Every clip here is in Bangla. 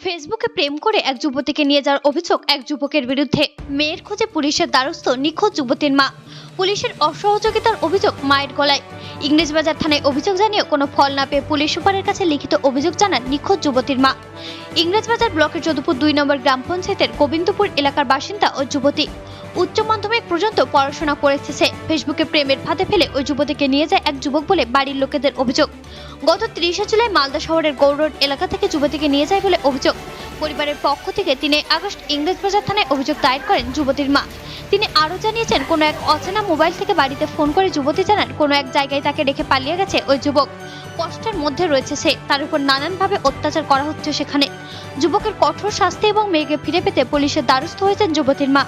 ফেসবুকে প্রেম করে এক যুবতীকে নিয়ে যাওয়ার অভিযোগ এক যুবকের বিরুদ্ধে। মেয়ের খোঁজে পুলিশের দ্বারস্থ নিখোঁজ যুবতীর মা। পুলিশের অসহযোগিতার অভিযোগ মায়ের গলায়। ইংরেজবাজার থানায় অভিযোগ জানিয়ে কোনো ফল না পেয়ে পুলিশ সুপারের কাছে লিখিত অভিযোগ জানান নিখোঁজ যুবতীর মা। ইংরেজবাজার ব্লকের যদুপুর দুই নম্বর গ্রাম পঞ্চায়েতের গোবিন্দপুর এলাকার বাসিন্দা ও যুবতী। উচ্চ মাধ্যমিক পর্যন্ত পড়াশোনা করেছে সে। ফেসবুকে প্রেমের ফাঁদে ফেলে ওই যুবতীকে নিয়ে যায় এক যুবক বলে বাড়ির লোকেদের অভিযোগ। গত তিরিশে জুলাই মালদা শহরের গৌরোড এলাকা থেকে যুবতীকে নিয়ে যায় বলে অভিযোগ। পরিবারের পক্ষ থেকে তিনি আগস্ট ইংরেজ ইংরেজবাজার থানায় অভিযোগ দায়ের করেন যুবতীর মা। তিনি আরও জানিয়েছেন কোনো এক অচেনা মোবাইল থেকে বাড়িতে ফোন করে যুবতী জানান কোনো এক জায়গায় তাকে রেখে পালিয়ে গেছে ওই যুবক। কষ্টের মধ্যে রয়েছে সে তার উপর নানানভাবে অত্যাচার করা হচ্ছে সেখানে। যুবকের কঠোর শাস্তি এবং মেয়েকে ফিরে পেতে পুলিশের দ্বারস্থ হয়েছেন যুবতীর মা।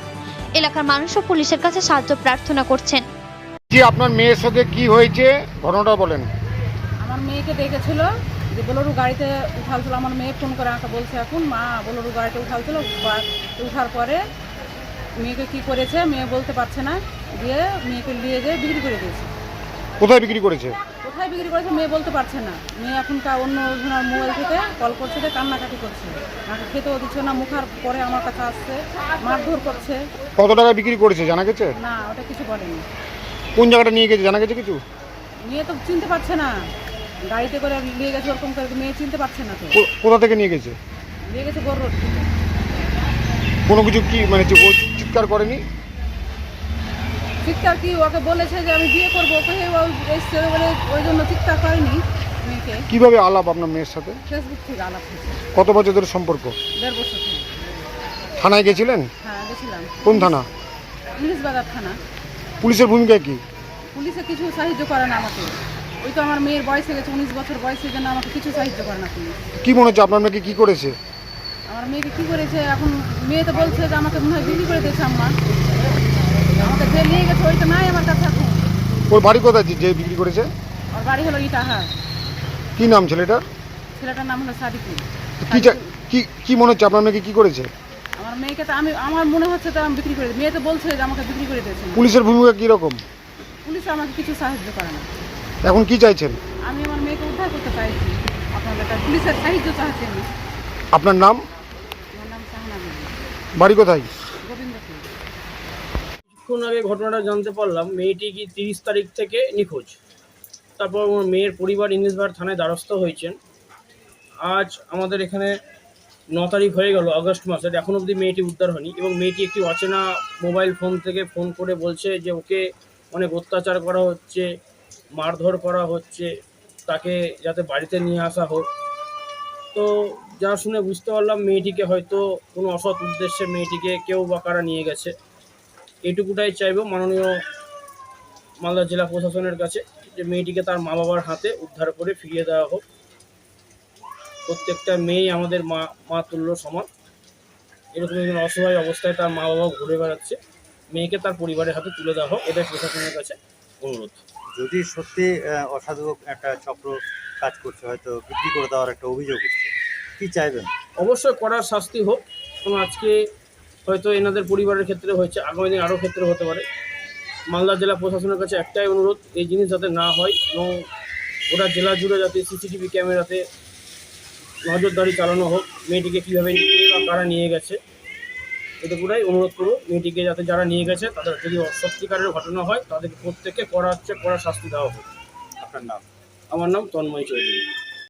এলাকার মানুষও পুলিশের কাছে সাহায্য প্রার্থনা করছেন। জি আপনার মেয়ের সাথে কি হয়েছে? ঘটনাটা বলেন। আমার মেয়েকে ডেকেছিল যে বোলোরু গাড়িতে উঠালছিল আমার মেয়ে ফোন করে আমাকে বলছে এখন মা বোলোরু গাড়িতে উঠালছিল বা- উঠার পরে মেয়েকে কি করেছে মেয়ে বলতে পারছে না দিয়ে মেয়েকে নিয়ে যেয়ে বিক্রি করে দিয়েছে। কোথায় বিক্রি করেছে? কোথায় বিক্রি করেছে মেয়ে বলতে পারছে না। মেয়ে এখনকার অন্য জনের মোবাইল থেকে কল করছে যে কান্নাকাটি করছে। আমাকে খেতেও দিচ্ছে না মুখার পরে আমার কাছে আসছে মারধর করছে। কত টাকা বিক্রি করেছে জানা গেছে? না ওটা কিছু বলেনি। কোন জায়গাটা নিয়ে গেছে জানা গেছে কিছু? মেয়ে তো চিনতে পারছে না। গাড়িতে করে নিয়ে গেছে ওরকম করে মেয়ে চিনতে পারছে না তো। কোথা থেকে নিয়ে গেছে? নিয়ে গেছে গোর রোড থেকে। কোনো কিছু কি মানে ও চিৎকার করেনি? চিৎকার কি ওকে বলেছে যে আমি বিয়ে করব? ওকে এসছে বলে ওই জন্য চিৎকার করেনি মেয়েকে। কীভাবে আলাপ আপনার মেয়ের সাথে? ফেসবুক থেকে আলাপ হয়েছে। কত বছর ধরে সম্পর্ক? দেড় বছর থেকে। থানায় গেছিলেন? হ্যাঁ গেছিলাম। কোন থানা? ইংলিশ বাজার থানা। পুলিশের ভূমিকা কি? পুলিশে কিছু সাহায্য করে না আমাকে। ওই তো আমার মেয়ের বয়স হয়ে গেছে উনিশ বছর বয়সের জন্য আমাকে কিছু সাহায্য করে না পুলিশ কি মনে হচ্ছে আপনার মেয়েকে কি করেছে? আমার মেয়েকে কি করেছে? এখন মেয়ে তো বলছে যে আমাকে মনে হয় বিক্রি করে দিয়েছে আম্মা। আমাকে যে নিয়ে গেছে ওইটা নাই আমার কাছে এখন। ওর বাড়ি কোথায় যে- বিক্রি করেছে? ওর বাড়ি হলো ইটাহার। কি নাম ছেলেটার? ছেলেটার নাম হলো সাদিকুল। কি চা- কি কি মনে হচ্ছে আপনার মেয়েকে কি করেছে? আমার মেয়েকে তো আমি আমার মনে হচ্ছে তো আমি বিক্রি করে দিই। মেয়ে তো বলছে যে আমাকে বিক্রি করে দিয়েছে। পুলিশের ভূমিকা কি রকম পুলিশ আমাকে কিছু সাহায্য করে না। এখন কি চাইছেন? আমি আমার মেয়েকে উদ্ধার করতে চাইছি। আপনাদের কাছে পুলিশের সাহায্য চাচ্ছি আমি। আপনার নাম? আমার নাম সাহানা বিবি বাড়ি কোথায়? কিছুক্ষণ আগে ঘটনাটা জানতে পারলাম মেয়েটি কি তিরিশ তারিখ থেকে নিখোঁজ? তারপর আমার মেয়ের পরিবার ইংলিশবার থানায় দ্বারস্থ হয়েছেন। আজ আমাদের এখানে ন তারিখ হয়ে গেল আগস্ট মাসের এখন অবধি মেয়েটি উদ্ধার হয়নি এবং মেয়েটি একটি অচেনা মোবাইল ফোন থেকে ফোন করে বলছে যে ওকে অনেক অত্যাচার করা হচ্ছে। মারধর করা হচ্ছে, তাকে যাতে বাড়িতে নিয়ে আসা হোক। তো যা শুনে বুঝতে পারলাম মেয়েটিকে হয়তো কোনো অসৎ উদ্দেশ্যে মেয়েটিকে কেউ বা কারা নিয়ে গেছে। এটুকুটাই চাইব মাননীয় মালদা জেলা প্রশাসনের কাছে, যে মেয়েটিকে তার মা বাবার হাতে উদ্ধার করে ফিরিয়ে দেওয়া হোক। প্রত্যেকটা মেয়েই আমাদের মা মা তুল্য সমান। এরকম একজন অসহায় অবস্থায় তার মা বাবা ঘুরে বেড়াচ্ছে। মেয়েকে তার পরিবারের হাতে তুলে দেওয়া হোক, এটাই প্রশাসনের কাছে অনুরোধ। যদি সত্যি অসাধু একটা চক্র কাজ করছে, হয়তো বিক্রি করে দেওয়ার একটা অভিযোগ উঠছে, কি চাইবেন? অবশ্যই করার শাস্তি হোক। কারণ আজকে হয়তো এনাদের পরিবারের ক্ষেত্রে হয়েছে, আগামী দিন আরও ক্ষেত্রে হতে পারে। মালদা জেলা প্রশাসনের কাছে একটাই অনুরোধ, এই জিনিস যাতে না হয় এবং গোটা জেলা জুড়ে যাতে সিসিটিভি ক্যামেরাতে নজরদারি চালানো হোক, মেয়েটিকে কীভাবে নিয়ে বা কারা নিয়ে গেছে। এটুকুটাই অনুরোধ করব মেয়েটিকে যাতে যারা নিয়ে গেছে, তাদের যদি সত্যিকারের ঘটনা হয়, তাদেরকে প্রত্যেককে করা হচ্ছে, করা শাস্তি দেওয়া হোক। আপনার নাম? আমার নাম তন্ময় চৌধুরী।